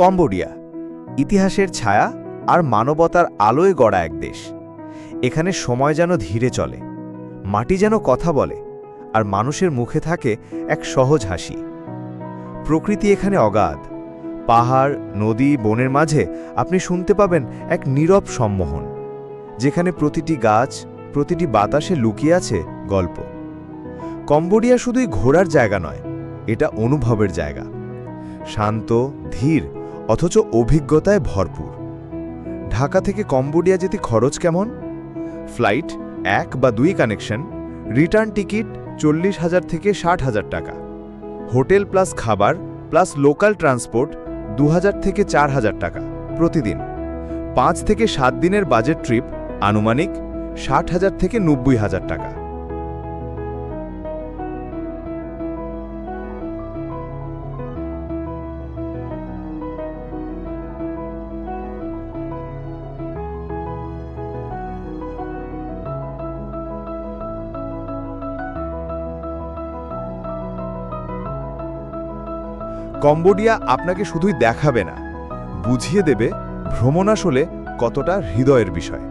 Cambodia. ইতিহাসের ছায়া আর মানবতার আলোয় গড়া এক দেশ। এখানে সময় যেন ধীরে চলে, মাটি যেন কথা বলে, আর মানুষের মুখে থাকে এক সহজ হাসি। প্রকৃতি এখানে অগাধ। পাহাড়, নদী, বনের মাঝে আপনি শুনতে পাবেন এক নীরব সম্মোহন, যেখানে প্রতিটি গাছ, প্রতিটি বাতাসে লুকিয়ে আছে গল্প। কম্বোডিয়া শুধুই ঘোরার জায়গা নয়, এটা অনুভবের জায়গা। শান্ত, ধীর অথচ অভিজ্ঞতায় ভরপুর। ঢাকা থেকে কম্বোডিয়া যেতে খরচ কেমন? ফ্লাইট, এক বা দুই কানেকশন, রিটার্ন টিকিট চল্লিশ হাজার থেকে ষাট হাজার টাকা। হোটেল প্লাস খাবার প্লাস লোকাল ট্রান্সপোর্ট দু হাজার থেকে চার হাজার টাকা প্রতিদিন। পাঁচ থেকে সাত দিনের বাজেট ট্রিপ আনুমানিক ষাট হাজার থেকে নব্বই হাজার টাকা। কম্বোডিয়া আপনাকে শুধুই দেখাবে না বুঝিয়ে দেবে ভ্রমণ আসলে কতটা হৃদয়ের বিষয়।